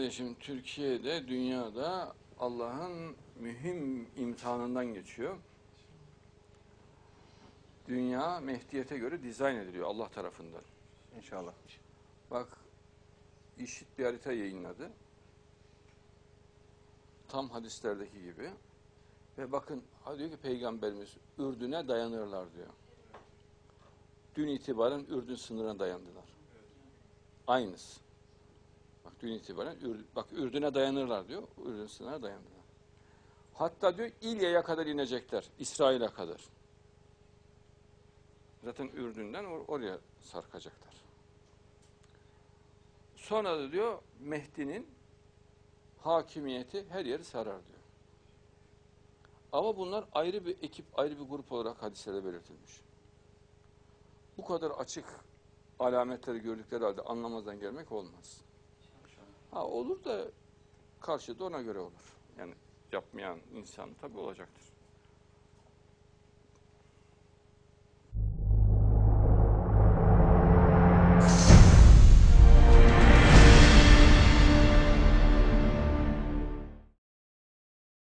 kardeşim Türkiye'de, dünyada Allah'ın mühim imtihanından geçiyor. Dünya Mehdiyete göre dizayn ediliyor Allah tarafından. İnşallah. Bak işit bir harita yayınladı. Tam hadislerdeki gibi. Ve bakın diyor ki Peygamberimiz Ürdün'e dayanırlar diyor. Dün itibaren Ürdün sınırına dayandılar. Aynısı. Bak dün itibaren bak Ürdün'e dayanırlar diyor. Ürdün sınırına dayandılar. Hatta diyor İlya'ya kadar inecekler. İsrail'e kadar. Zaten Ürdün'den or- oraya sarkacaklar. Sonra da diyor Mehdi'nin hakimiyeti her yeri sarar diyor. Ama bunlar ayrı bir ekip, ayrı bir grup olarak hadislerde belirtilmiş. Bu kadar açık alametleri gördükleri halde anlamazdan gelmek olmaz. Ha olur da karşıda ona göre olur. Yani yapmayan insan tabii olacaktır.